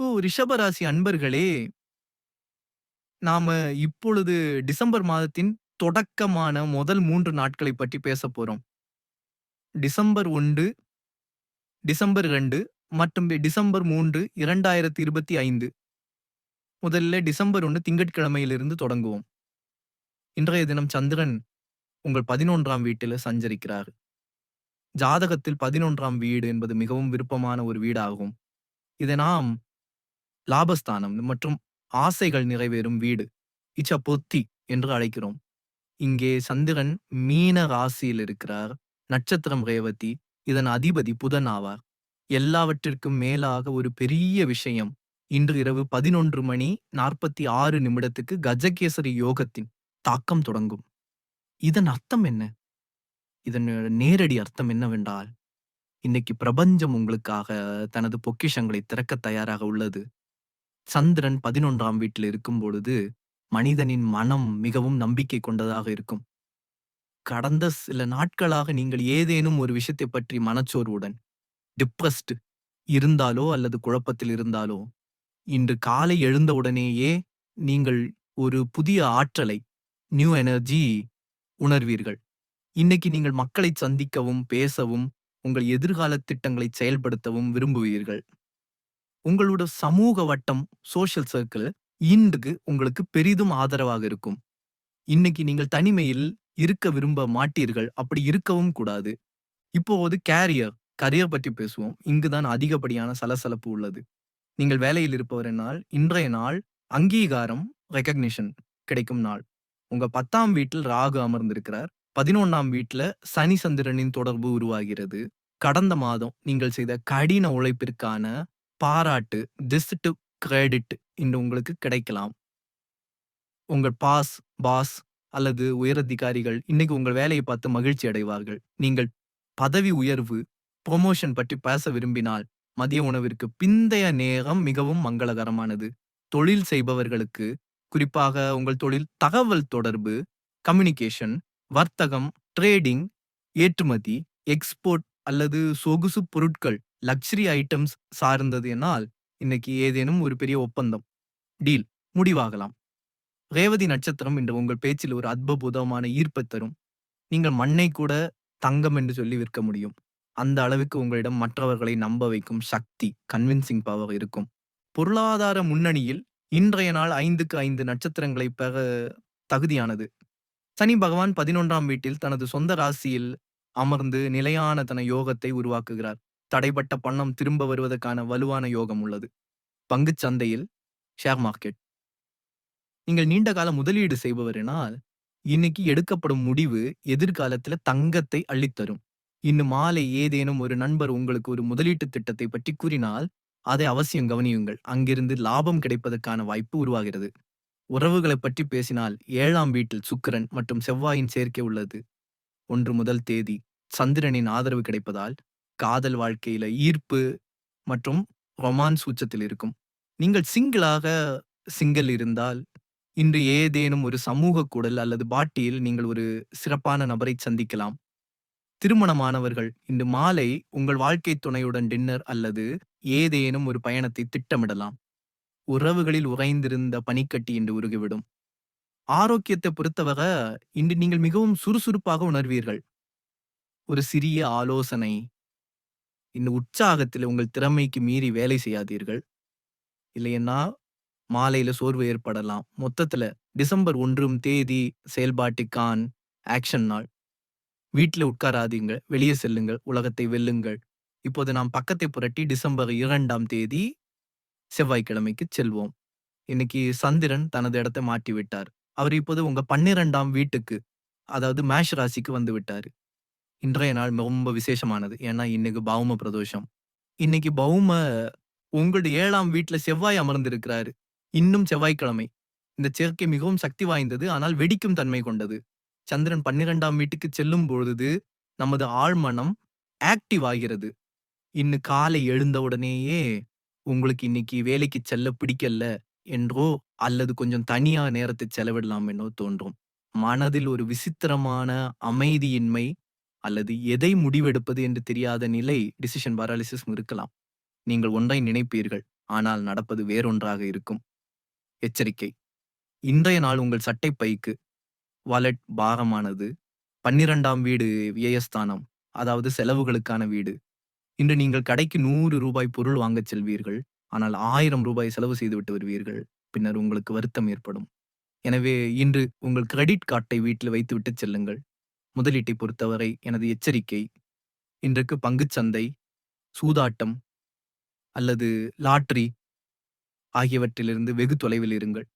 ஓ! ரிஷபராசி அன்பர்களே! நாம இப்பொழுது டிசம்பர் மாதத்தின் தொடக்கமான முதல் மூன்று நாட்களைப் பற்றி பேசப் போறோம். டிசம்பர் ஒன்று டிசம்பர் ரெண்டு மற்றும் டிசம்பர் 3, 2025. முதல்ல டிசம்பர் ஒன்று திங்கட்கிழமையிலிருந்து தொடங்குவோம். இன்றைய தினம் சந்திரன் உங்கள் பதினொன்றாம் வீட்டில் சஞ்சரிக்கிறார். ஜாதகத்தில் 11ஆம் வீடு என்பது மிகவும் விருப்பமான ஒரு வீடாகும். இதை நாம் லாபஸ்தானம் மற்றும் ஆசைகள் நிறைவேறும் வீடு இச்ச பொத்தி என்று அழைக்கிறோம். இங்கே சந்திரன் மீன ராசியில் இருக்கிறார். நட்சத்திரம் ரேவதி. இதன் அதிபதி புதன் ஆவார். எல்லாவற்றிற்கும் மேலாக ஒரு பெரிய விஷயம் இன்று இரவு 11 மணி 46 நிமிடத்துக்கு கஜகேசரி யோகத்தின் தாக்கம் தொடங்கும். இதன் அர்த்தம் என்ன? இதன் நேரடி அர்த்தம் என்னவென்றால், இன்னைக்கு பிரபஞ்சம் உங்களுக்காக தனது பொக்கிஷங்களை திறக்கத் தயாராக உள்ளது. சந்திரன் 11ஆம் வீட்டில் இருக்கும் பொழுது, மனிதனின் மனம் மிகவும் நம்பிக்கை கொண்டதாக இருக்கும். கடந்த சில நாட்களாக நீங்கள் ஏதேனும் ஒரு விஷயத்தைப் பற்றி மனச்சோர்வுடன், டிப்ரஸ்ட் இருந்தாலோ அல்லது குழப்பத்தில் இருந்தாலோ, இன்று காலை எழுந்தவுடனேயே நீங்கள் ஒரு புதிய ஆற்றலை, நியூ எனர்ஜி உணர்வீர்கள். இன்னைக்கு நீங்கள் மக்களைச் சந்திக்கவும், பேசவும், உங்கள் எதிர்கால திட்டங்களை செயல்படுத்தவும் விரும்புவீர்கள். உங்களோட சமூக வட்டம், சோஷியல் சர்க்கிள் இன்றுக்கு உங்களுக்கு பெரிதும் ஆதரவாக இருக்கும். இன்னைக்கு நீங்கள் தனிமையில் இருக்க விரும்ப மாட்டீர்கள். அப்படி இருக்கவும் கூடாது. இப்போது கேரியர், கரியர் பற்றி பேசுவோம். இங்குதான் அதிகப்படியான சலசலப்பு உள்ளது. நீங்கள் வேலையில் இருப்பவர் என்னால், இன்றைய நாள் அங்கீகாரம், ரெக்கக்னிஷன் கிடைக்கும் நாள். உங்க 10ஆம் வீட்டில் ராகு அமர்ந்திருக்கிறார். பதினொன்னாம் வீட்டுல சனி சந்திரனின் தொடர்பு உருவாகிறது. கடந்த மாதம் நீங்கள் செய்த கடின உழைப்பிற்கான பாராட்டு, டிஸ்ட் கிரெடிட் இன்று உங்களுக்கு கிடைக்கலாம். உங்கள் பாஸ், பாஸ் அல்லது உயரதிகாரிகள் இன்னைக்கு உங்கள் வேலையை பார்த்து மகிழ்ச்சி அடைவார்கள். நீங்கள் பதவி உயர்வு, புரமோஷன் பற்றி பேச விரும்பினால், மதிய உணவிற்கு பிந்தைய நேரம் மிகவும் மங்களகரமானது. தொழில் செய்பவர்களுக்கு, குறிப்பாக உங்கள் தொழில் தகவல் தொடர்பு, கம்யூனிகேஷன், வர்த்தகம், ட்ரேடிங், ஏற்றுமதி, எக்ஸ்போர்ட் அல்லது சொகுசு பொருட்கள், லக்ஸரி ஐட்டம்ஸ் சார்ந்தது என்னால், இன்னைக்கு ஏதேனும் ஒரு பெரிய ஒப்பந்தம், டீல் முடிவாகலாம். ரேவதி நட்சத்திரம் இன்று உங்கள் பேச்சில் ஒரு அற்புதமான ஈர்ப்பைத் தரும். நீங்கள் மண்ணை கூட தங்கம் என்று சொல்லி விற்க முடியும். அந்த அளவுக்கு உங்களிடம் மற்றவர்களை நம்ப வைக்கும் சக்தி, கன்வின்சிங் பவர் இருக்கும். பொருளாதார முன்னணியில் இன்றைய நாள் 5க்கு 5 நட்சத்திரங்களை பெற தகுதியானது. சனி பகவான் 11ஆம் வீட்டில் தனது சொந்த ராசியில் அமர்ந்து நிலையான தன யோகத்தை உருவாக்குகிறார். தடைப்பட்ட பணம் திரும்ப வருவதற்கான வலுவான யோகம் உள்ளது. பங்குச் சந்தையில், ஷேர் மார்க்கெட். நீங்கள் நீண்ட கால முதலீடு செய்பவரினால் இன்னைக்கு எடுக்கப்படும் முடிவு எதிர்காலத்துல தங்கத்தை அள்ளித்தரும். இன்னும் மாலை ஏதேனும் ஒரு நண்பர் உங்களுக்கு ஒரு முதலீட்டு திட்டத்தை பற்றி கூறினால், அதை அவசியம் கவனியுங்கள். அங்கிருந்து லாபம் கிடைப்பதற்கான வாய்ப்பு உருவாகிறது. உறவுகளைப் பற்றி பேசினால் ஏழாம் வீட்டில் சுக்கிரன் மற்றும் செவ்வாயின் சேர்க்கை உள்ளது. ஒன்று முதல் தேதி சந்திரனின் ஆதரவு கிடைப்பதால், காதல் வாழ்க்கையில ஈர்ப்பு மற்றும் ரொமான்ஸ் உச்சத்தில் இருக்கும். நீங்கள் சிங்கிளாக சிங்கிள் இருந்தால், இன்று ஏதேனும் ஒரு சமூக கூடல் அல்லது பார்ட்டியில் நீங்கள் ஒரு சிறப்பான நபரை சந்திக்கலாம். திருமணமானவர்கள் இன்று மாலை உங்கள் வாழ்க்கை துணையுடன் டின்னர் அல்லது ஏதேனும் ஒரு பயணத்தை திட்டமிடலாம். உறவுகளில் உறைந்திருந்த பனிக்கட்டி இன்று உருகிவிடும். ஆரோக்கியத்தை பொறுத்தவர இன்று நீங்கள் மிகவும் சுறுசுறுப்பாக உணர்வீர்கள். ஒரு சிறிய ஆலோசனை. இந்த உற்சாகத்தில் உங்கள் திறமைக்கு மீறி வேலை செய்யாதீர்கள். இல்லையென்னா மாலையில சோர்வு ஏற்படலாம். மொத்தத்துல டிசம்பர் 1ம் தேதி செயல்பாட்டுக்கான் ஆக்ஷன் நாள். வீட்ல உட்காராதீங்க. வெளியே செல்லுங்கள். உலகத்தை வெல்லுங்கள். இப்போது நாம் பக்கத்தை புரட்டி டிசம்பர் 2ஆம் தேதி செவ்வாய்க்கிழமைக்கு செல்வோம். இன்னைக்கு சந்திரன் தனது இடத்தை மாற்றி விட்டார். அவர் இப்போது உங்க 12ஆம் வீட்டுக்கு, அதாவது மேஷ ராசிக்கு வந்து விட்டாரு. இன்றைய நாள் ரொம்ப விசேஷமானது. ஏன்னா இன்னைக்கு பௌம பிரதோஷம். இன்னைக்கு பௌம உங்களுடைய 7ஆம் வீட்ல செவ்வாய் அமர்ந்திருக்கிறாரு. இன்னும் செவ்வாய்க்கிழமை. இந்த சேர்க்கை மிகவும் சக்தி வாய்ந்தது. ஆனால் வெடிக்கும் தன்மை கொண்டது. சந்திரன் 12ஆம் வீட்டுக்கு செல்லும் பொழுது, நமது ஆழ்மனம் ஆக்டிவ் ஆகிறது. இன்னு காலை எழுந்தவுடனேயே, உங்களுக்கு இன்னைக்கு வேலைக்கு செல்ல பிடிக்கல என்றோ, அல்லது கொஞ்சம் தனியா நேரத்தை செலவிடலாம் என்றோ தோன்றும். மனதில் ஒரு விசித்திரமான அமைதியின்மை, அல்லது எதை முடிவெடுப்பது என்று தெரியாத நிலை டிசிஷன் பாராலிசிஸ் இருக்கலாம். நீங்கள் ஒன்றை நினைப்பீர்கள். ஆனால் நடப்பது வேறொன்றாக இருக்கும். எச்சரிக்கை! இன்றைய நாள் உங்கள் சட்டை பைக்கு வாலெட் பாரமானது. 12ஆம் வீடு வியயஸ்தானம். அதாவது செலவுகளுக்கான வீடு. இன்று நீங்கள் கடைக்கு நூறு ரூபாய் பொருள் வாங்கச் செல்வீர்கள். ஆனால் ஆயிரம் ரூபாய் செலவு செய்துவிட்டு வருவீர்கள். பின்னர் உங்களுக்கு வருத்தம் ஏற்படும். எனவே இன்று உங்கள் கிரெடிட் கார்டை வீட்டில் வைத்துவிட்டு செல்லுங்கள். முதலீட்டைப் பொறுத்தவரை எனது எச்சரிக்கை இன்றைக்கு பங்குச் சந்தை, சூதாட்டம் அல்லது லாட்ரி ஆகியவற்றிலிருந்து வெகு தொலைவில் இருங்கள்.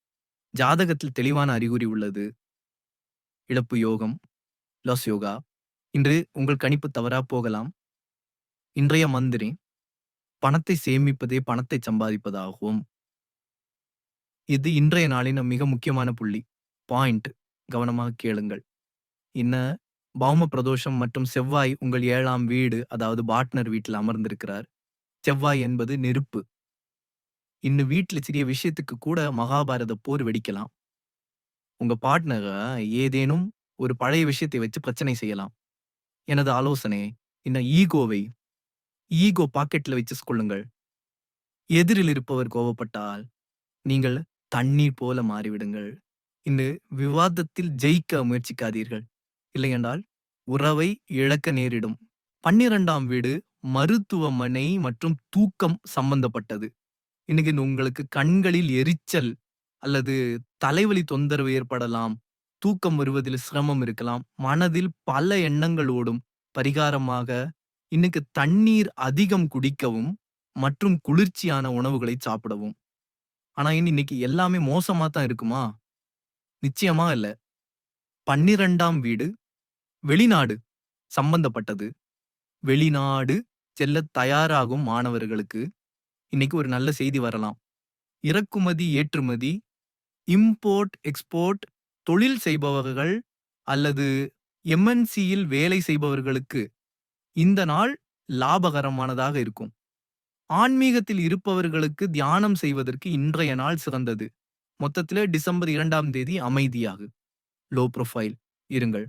ஜாதகத்தில் தெளிவான அறிகுறி உள்ளது. இழப்பு யோகம், லாஸ் யோகா. இன்று உங்கள் கணிப்பு தவறா போகலாம். இன்றைய மந்திரி பணத்தை சேமிப்பதே பணத்தை சம்பாதிப்பதாகும். இது இன்றைய நாளின் மிக முக்கியமான புள்ளி. பாயிண்ட் கவனமாக கேளுங்கள். என்ன பௌம பிரதோஷம் மற்றும் செவ்வாய் உங்கள் ஏழாம் வீடு அதாவது பாட்னர் வீட்டில் அமர்ந்திருக்கிறார். செவ்வாய் என்பது நெருப்பு. இன்னு வீட்டில் சிறிய விஷயத்துக்கு கூட மகாபாரத போர் வெடிக்கலாம். உங்க பார்ட்னர ஏதேனும் ஒரு பழைய விஷயத்தை வச்சு பிரச்சனை செய்யலாம். எனது ஆலோசனை இன்னும் ஈகோவை ஈகோ பாக்கெட்ல வச்சு கொள்ளுங்கள். எதிரில் இருப்பவர் கோவப்பட்டால் நீங்கள் தண்ணீர் போல மாறிவிடுங்கள். இந்த விவாதத்தில் ஜெயிக்க முயற்சிக்காதீர்கள். இல்லையென்றால் உறவை இழக்க நேரிடும். 12ஆம் வீடு மருத்துவமனை மற்றும் தூக்கம் சம்பந்தப்பட்டது. இன்னைக்கு உங்களுக்கு கண்களில் எரிச்சல் அல்லது தலைவலி தொந்தரவு ஏற்படலாம். தூக்கம் வருவதில் சிரமம் இருக்கலாம். மனதில் பல எண்ணங்கள் ஓடும். பரிகாரமாக இன்னைக்கு தண்ணீர் அதிகம் குடிக்கவும் மற்றும் குளிர்ச்சியான உணவுகளை சாப்பிடவும். ஆனா இன்னைக்கு எல்லாமே மோசமா தான் இருக்குமா? நிச்சயமா இல்ல. 12ஆம் வீடு வெளிநாடு சம்பந்தப்பட்டது. வெளிநாடு செல்லத் தயாராகும் மாணவர்களுக்கு இன்னைக்கு ஒரு நல்ல செய்தி வரலாம். இறக்குமதி, ஏற்றுமதி, இம்போர்ட், எக்ஸ்போர்ட் தொழில் செய்பவர்கள் அல்லது எம்.என்.சி.யில் வேலை செய்பவர்களுக்கு இந்த நாள் லாபகரமானதாக இருக்கும். ஆன்மீகத்தில் இருப்பவர்களுக்கு தியானம் செய்வதற்கு இன்றைய நாள் சிறந்தது. மொத்தத்திலே டிசம்பர் இரண்டாம் தேதி அமைதியாக லோ ப்ரொஃபைல் இருங்கள்.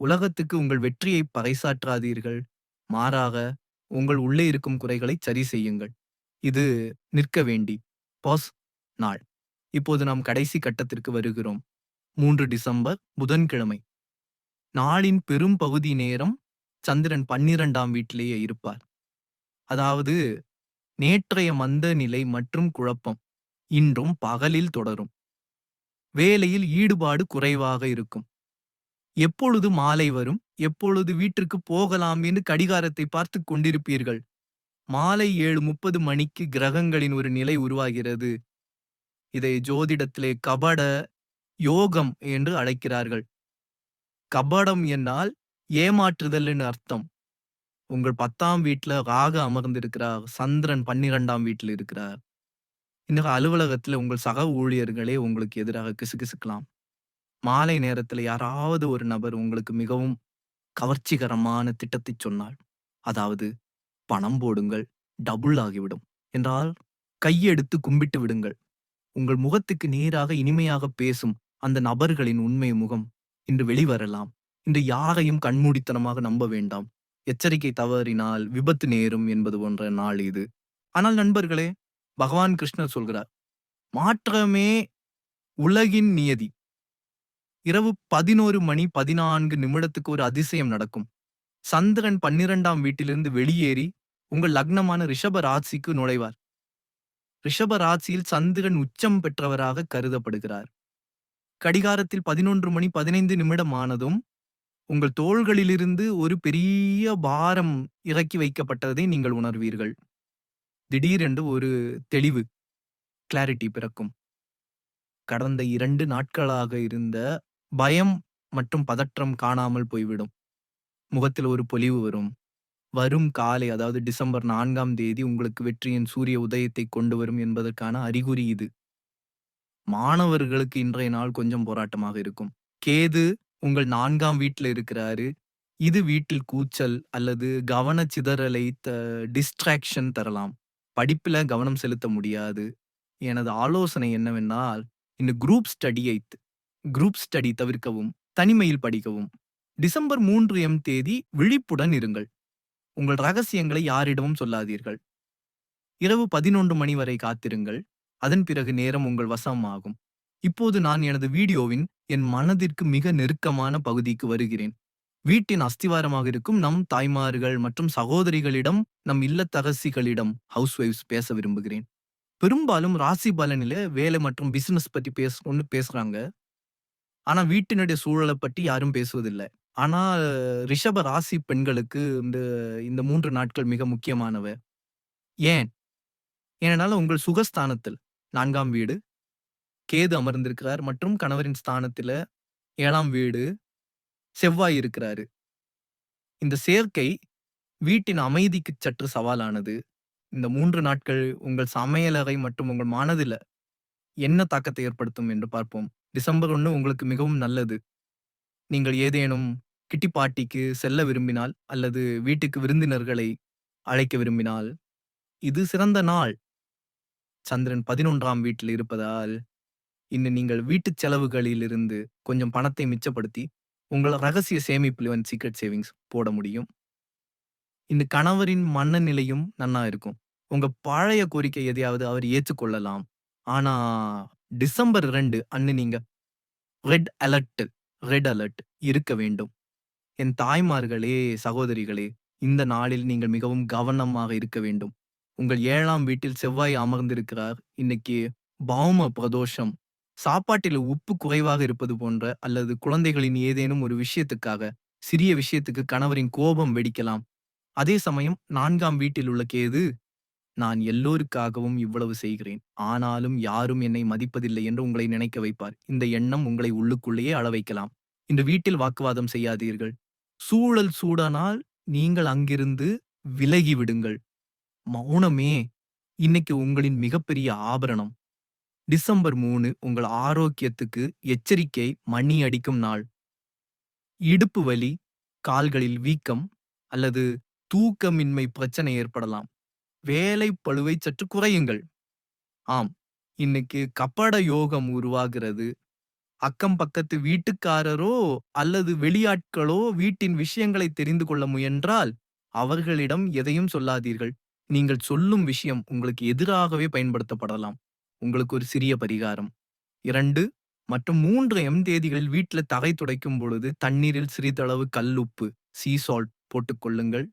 உலகத்துக்கு உங்கள் வெற்றியை பறைசாற்றாதீர்கள். மாறாக உங்கள் உள்ளே இருக்கும் குறைகளை சரி செய்யுங்கள். இது நிற்க வேண்டி பாஸ் நாள். இப்போது நாம் கடைசி கட்டத்திற்கு வருகிறோம். மூன்று டிசம்பர் புதன்கிழமை. நாளின் பெரும் பகுதி நேரம் சந்திரன் 12ஆம் வீட்டிலேயே இருப்பார். அதாவது நேற்றைய மந்த நிலை மற்றும் குழப்பம் இன்றும் பகலில் தொடரும். வேலையில் ஈடுபாடு குறைவாக இருக்கும். எப்பொழுது மாலை வரும், எப்பொழுது வீட்டிற்கு போகலாம் என்று கடிகாரத்தை பார்த்துக் கொண்டிருப்பீர்கள். மாலை 7:30 மணிக்கு கிரகங்களின் ஒரு நிலை உருவாகிறது. இதை ஜோதிடத்திலே கபட யோகம் என்று அழைக்கிறார்கள். கபடம் என்றால் ஏமாற்றுதல்னு அர்த்தம். உங்கள் பத்தாம் வீட்டில் ராக அமர்ந்திருக்கிறார். சந்திரன் 12ஆம் வீட்டில் இருக்கிறார். இன்னொரு அலுவலகத்துல உங்கள் சக ஊழியர்களே உங்களுக்கு எதிராக கிசுகிசுக்கலாம். மாலை நேரத்துல யாராவது ஒரு நபர் உங்களுக்கு மிகவும் கவர்ச்சிகரமான திட்டத்தைச் சொன்னால், அதாவது பணம் போடுங்கள் டபுள் ஆகிவிடும் என்றால் கையெடுத்து கும்பிட்டு விடுங்கள். உங்கள் முகத்துக்கு நேராக இனிமையாக பேசும் அந்த நபர்களின் உண்மை முகம் இன்று வெளிவரலாம். இன்று யாரையும் கண்மூடித்தனமாக நம்ப வேண்டாம். எச்சரிக்கை தவறினால் விபத்து நேரும் என்பது போன்ற நாள் இது. ஆனால் நண்பர்களே, பகவான் கிருஷ்ணர் சொல்கிறார், மாற்றமே உலகின் நியதி. இரவு 11 மணி 14 நிமிடத்துக்கு ஒரு அதிசயம் நடக்கும். சந்திரன் 12ஆம் வீட்டிலிருந்து வெளியேறி உங்கள் லக்னமான ரிஷப ராசிக்கு நுழைவார். ரிஷப ராசியில் சந்திரன் உச்சம் பெற்றவராக கருதப்படுகிறார். கடிகாரத்தில் 11 மணி 15 நிமிடம் ஆனதும் உங்கள் தோள்களிலிருந்து ஒரு பெரிய பாரம் இறக்கி வைக்கப்பட்டதை நீங்கள் உணர்வீர்கள். திடீரென்று ஒரு தெளிவு கிளாரிட்டி பிறக்கும். கடந்த இரண்டு நாட்களாக இருந்த பயம் மற்றும் பதற்றம் காணாமல் போய்விடும். முகத்தில் ஒரு பொலிவு வரும். வரும் காலை அதாவது டிசம்பர் நான்காம் தேதி உங்களுக்கு வெற்றியின் சூரிய உதயத்தை கொண்டு வரும் என்பதற்கான அறிகுறி இது. மாணவர்களுக்கு இன்றைய நாள் கொஞ்சம் போராட்டமாக இருக்கும். கேது உங்கள் நான்காம் வீட்ல இருக்கிறாரு. இது வீட்டில் கூச்சல் அல்லது கவனச்சிதறலை த டிஸ்ட்ராக்ஷன் தரலாம். படிப்பில கவனம் செலுத்த முடியாது. எனது ஆலோசனை என்னவென்றால், இந்த குரூப் ஸ்டடியைத் குரூப் ஸ்டடி தவிர்க்கவும், தனிமையில் படிக்கவும். டிசம்பர் மூன்று எம் தேதி விழிப்புடன் இருங்கள். உங்கள் ரகசியங்களை யாரிடமும் சொல்லாதீர்கள். இரவு 11 மணி வரை காத்திருங்கள். அதன் பிறகு நேரம் உங்கள் வசமாகும். இப்போது நான் எனது வீடியோவின் என் மனதிற்கு மிக நெருக்கமான பகுதிக்கு வருகிறேன். வீட்டின் அஸ்திவாரமாக இருக்கும் நம் தாய்மார்கள் மற்றும் சகோதரிகளிடம், நம் இல்லத்தரசிகளிடம் ஹவுஸ்வைஃப்ஸ் பேச விரும்புகிறேன். பெரும்பாலும் ராசி பலனில வேலை மற்றும் பிசினஸ் பத்தி பேசணும்னு பேசுறாங்க. ஆனா வீட்டினுடைய சூழலை பற்றி யாரும் பேசுவதில்லை ஆனா ரிஷப ராசி பெண்களுக்கு இந்த இந்த மூன்று நாட்கள் மிக முக்கியமானவை. ஏன்? ஏனென்றால் உங்கள் சுகஸ்தானத்தில் நான்காம் வீடு கேது அமர்ந்திருக்கிறார் மற்றும் கணவரின் ஸ்தானத்துல ஏழாம் வீடு செவ்வாய் இருக்கிறாரு. இந்த சேர்க்கை வீட்டின் அமைதிக்கு சற்று சவாலானது. இந்த மூன்று நாட்கள் உங்கள் சமையலறை மற்றும் உங்கள் மனதில் என்ன தாக்கத்தை ஏற்படுத்தும் என்று பார்ப்போம். டிசம்பர் ஒன்று உங்களுக்கு மிகவும் நல்லது. நீங்கள் ஏதேனும் கிட்டி பார்ட்டிக்கு செல்ல விரும்பினால் அல்லது வீட்டுக்கு விருந்தினர்களை அழைக்க விரும்பினால், இது சிறந்த நாள். சந்திரன் 11ஆம் வீட்டில் இருப்பதால், இன்னும் நீங்கள் வீட்டுச் செலவுகளிலிருந்து கொஞ்சம் பணத்தை மிச்சப்படுத்தி, உங்கள் ரகசிய சேமிப்பில் சீக்ரெட் சேவிங்ஸ் போட முடியும். இந்த கணவரின் மனநிலையும் நன்னா இருக்கும். உங்க பழைய கோரிக்கை எதையாவது அவர் ஏற்றுக்கொள்ளலாம். ஆனா டிசம்பர் ரெண்டு அன்னு நீங்க ரெட் அலர்ட் ரெட் அலர்ட் இருக்க வேண்டும். என் தாய்மார்களே, சகோதரிகளே, இந்த நாளில் நீங்கள் மிகவும் கவனமாக இருக்க வேண்டும். உங்கள் ஏழாம் வீட்டில் செவ்வாய் அமர்ந்திருக்கிறார். இன்னைக்கு பௌம பிரதோஷம். சாப்பாட்டில் உப்பு குறைவாக இருப்பது போன்ற அல்லது குழந்தைகளின் ஏதேனும் ஒரு விஷயத்துக்காக, சிறிய விஷயத்துக்கு கணவரின் கோபம் வெடிக்கலாம். அதே சமயம் நான்காம் வீட்டில் உள்ள கேது, நான் எல்லோருக்காகவும் இவ்வளவு செய்கிறேன். ஆனாலும் யாரும் என்னை மதிப்பதில்லை என்று உங்களை நினைக்க வைப்பார். இந்த எண்ணம் உங்களை உள்ளுக்குள்ளேயே அளவைக்கலாம் இந்த வீட்டில் வாக்குவாதம் செய்யாதீர்கள். சூழல் சூடானால் நீங்கள் அங்கிருந்து விலகி விடுங்கள். மௌனமே இன்னைக்கு உங்களின் மிகப்பெரிய ஆபரணம். டிசம்பர் மூணு உங்கள் ஆரோக்கியத்துக்கு எச்சரிக்கை மணி அடிக்கும் நாள். இடுப்பு வலி, கால்களில் வீக்கம் அல்லது தூக்கமின்மை பிரச்சனை ஏற்படலாம். வேலை பளுவை சற்று குறையுங்கள். ஆம், இன்னைக்கு கபட யோகம் உருவாகிறது. அக்கம் பக்கத்து வீட்டுக்காரரோ அல்லது வெளியாட்களோ வீட்டின் விஷயங்களை தெரிந்து கொள்ள முயன்றால், அவர்களிடம் எதையும் சொல்லாதீர்கள். நீங்கள் சொல்லும் விஷயம் உங்களுக்கு எதிராகவே பயன்படுத்தப்படலாம். உங்களுக்கு ஒரு சிறிய பரிகாரம். இரண்டு மற்றும் மூன்று எம் தேதிகளில் வீட்டில் தரை துடைக்கும் பொழுது தண்ணீரில் சிறிதளவு கல்லுப்பு சீ சால்ட் போட்டுக் கொள்ளுங்கள்.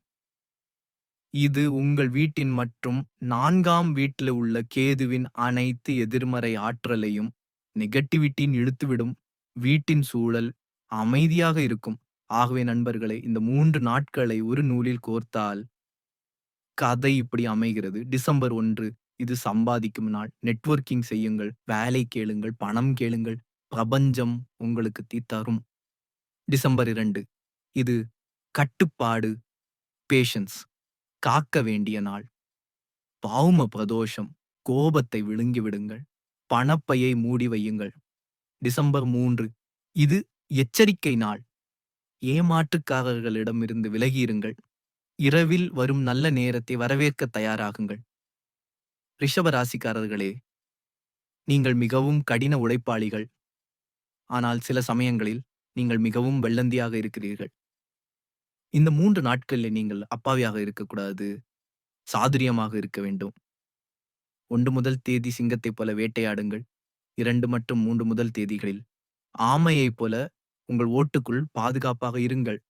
இது உங்கள் வீட்டின் மற்றும் நான்காம் வீட்டில் உள்ள கேதுவின் அனைத்து எதிர்மறை ஆற்றலையும் நெகட்டிவிட்டியின் இழுத்துவிடும். வீட்டின் சூழல் அமைதியாக இருக்கும். ஆகவே நண்பர்களே, இந்த மூன்று நாட்களை ஒரு நூலில் கோர்த்தால் கதை இப்படி அமைகிறது. டிசம்பர் ஒன்று இது சம்பாதிக்கும் நாள். நெட்வொர்க்கிங் செய்யுங்கள். வேலை கேளுங்கள். பணம் கேளுங்கள். பிரபஞ்சம் உங்களுக்கு தீ தரும். டிசம்பர் இரண்டு இது கட்டுப்பாடு பேஷன்ஸ் காக்க வேண்டிய நாள். பாவும பிரதோஷம் கோபத்தை விழுங்கி விடுங்கள். பணப்பையை மூடி வையுங்கள். டிசம்பர் மூன்று இது எச்சரிக்கை நாள். ஏமாற்றுக்காரர்களிடமிருந்து விலகியிருங்கள். இரவில் வரும் நல்ல நேரத்தை வரவேற்க தயாராகுங்கள். ரிஷபராசிக்காரர்களே நீங்கள் மிகவும் கடின உழைப்பாளிகள். ஆனால் சில சமயங்களில் நீங்கள் மிகவும் வெள்ளந்தியாக இருக்கிறீர்கள். இந்த 3 நாட்களில் நீங்கள் அப்பாவியாக இருக்கக்கூடாது. சாதுரியமாக இருக்க வேண்டும். 1 முதல் தேதி சிங்கத்தைப் போல வேட்டையாடுங்கள். 2 மற்றும் 3 முதல் தேதிகளில் ஆமையைப் போல உங்கள் ஓட்டுக்குள் பாதுகாப்பாக இருங்கள்.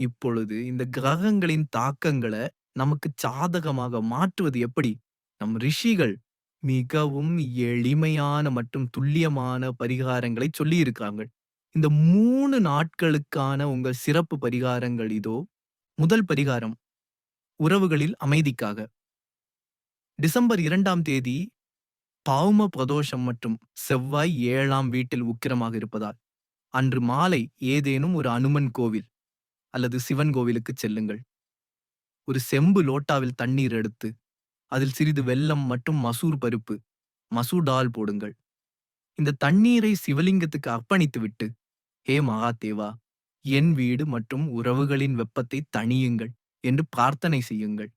இப்பொழுது இந்த கிரகங்களின் தாக்கங்கள நமக்கு சாதகமாக மாற்றுவது எப்படி? நம் ரிஷிகள் மிகவும் எளிமையான மற்றும் துல்லியமான பரிகாரங்களை சொல்லியிருக்காங்க. இந்த 3 நாட்களுக்கான உங்கள் சிறப்பு பரிகாரங்கள் இதோ. முதல் பரிகாரம் உறவுகளில் அமைதிக்காக. டிசம்பர் 2ஆம் தேதி பௌம பிரதோஷம் மற்றும் செவ்வாய் 7ஆம் வீட்டில் உக்கிரமாக இருப்பதால், அன்று மாலை ஏதேனும் ஒரு அனுமன் கோவில் அல்லது சிவன் கோவிலுக்குச் செல்லுங்கள். ஒரு செம்பு லோட்டாவில் தண்ணீர் எடுத்து, அதில் சிறிது வெல்லம் மற்றும் மசூர் பருப்பு மசூர் டால் போடுங்கள். இந்த தண்ணீரை சிவலிங்கத்துக்கு அர்ப்பணித்துவிட்டு, ஹே மகாதேவா, என் வீடு மற்றும் உறவுகளின் வெப்பத்தை தணியுங்கள் என்று பிரார்த்தனை செய்யுங்கள்.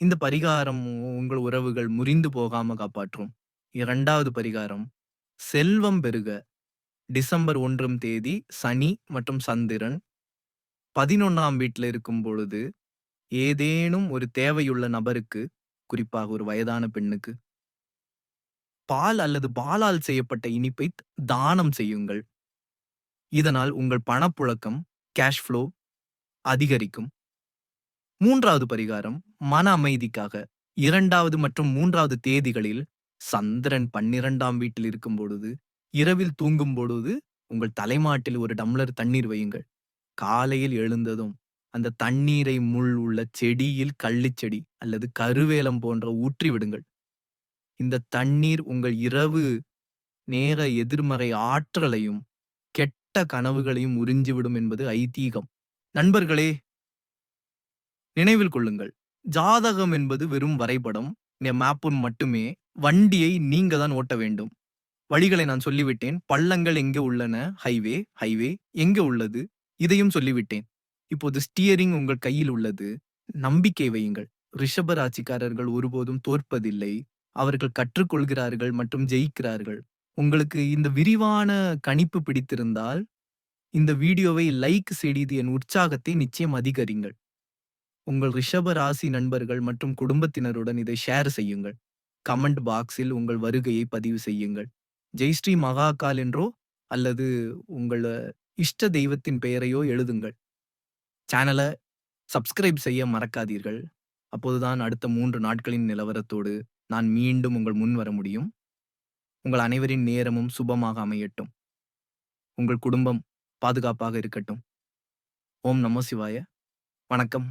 இந்த பரிகாரம் உங்கள் உறவுகள் முறிந்து போகாம காப்பாற்றும். இரண்டாவது பரிகாரம் செல்வம் பெருக. டிசம்பர் 1ம் தேதி சனி மற்றும் சந்திரன் பதினொன்னாம் வீட்டில் இருக்கும் பொழுது, ஏதேனும் ஒரு தேவையுள்ள நபருக்கு குறிப்பாக ஒரு வயதான பெண்ணுக்கு. பால் அல்லது பாலால் செய்யப்பட்ட இனிப்பை தானம் செய்யுங்கள். இதனால் உங்கள் பணப்புழக்கம் கேஷ் ஃப்ளோ அதிகரிக்கும். மூன்றாவது பரிகாரம் மன அமைதிக்காக இரண்டாவது மற்றும் மூன்றாவது தேதிகளில் சந்திரன் 12ஆம் வீட்டில் இருக்கும் பொழுது, இரவில் தூங்கும் பொழுது உங்கள் தலைமாட்டில் ஒரு டம்ளர் தண்ணீர் வையுங்கள். காலையில் எழுந்ததும் அந்த தண்ணீரை முள் உள்ள செடியில் கள்ளிச் செடி அல்லது கருவேலம் போன்ற ஊற்றி விடுங்கள். இந்த தண்ணீர் உங்கள் இரவு நேர எதிர்மறை ஆற்றலையும், கெட்ட கனவுகளையும் உறிஞ்சிவிடும் என்பது ஐதீகம். நண்பர்களே நினைவில் கொள்ளுங்கள். ஜாதகம் என்பது வெறும் வரைபடம், மேப் மட்டுமே. வண்டியை நீங்க தான் ஓட்ட வேண்டும். வழிகளை நான் சொல்லிவிட்டேன். பள்ளங்கள் எங்கே உள்ளன? ஹைவே, ஹைவே எங்கே உள்ளது? இதையும் சொல்லிவிட்டேன். இப்போது ஸ்டீயரிங் உங்கள் கையில் உள்ளது. நம்பிக்கை வையுங்கள். ரிஷப ராசிக்காரர்கள் ஒருபோதும் தோற்பதில்லை. அவர்கள் கற்றுக்கொள்கிறார்கள் மற்றும் ஜெயிக்கிறார்கள். உங்களுக்கு இந்த விரிவான கணிப்பு பிடித்திருந்தால், இந்த வீடியோவை லைக் செய்து என் உற்சாகத்தை நிச்சயம் அதிகரிங்கள். உங்கள் ரிஷப ராசி நண்பர்கள் மற்றும் குடும்பத்தினருடன் இதை ஷேர் செய்யுங்கள். கமெண்ட் பாக்ஸில் உங்கள் வருகையை பதிவு செய்யுங்கள். ஜெய் ஸ்ரீ மகாகால் என்றோ அல்லது உங்கள் இஷ்ட தெய்வத்தின் பெயரையோ எழுதுங்கள். சேனலை சப்ஸ்கிரைப் செய்ய மறக்காதீர்கள். அப்போதுதான் அடுத்த மூன்று நாட்களின் நிலவரத்தோடு நான் மீண்டும் உங்கள் முன் வர முடியும். உங்கள் அனைவரின் நேரமும் சுபமாக அமையட்டும். உங்கள் குடும்பம் பாதுகாப்பாக இருக்கட்டும். ஓம் நமோ சிவாய. வணக்கம்.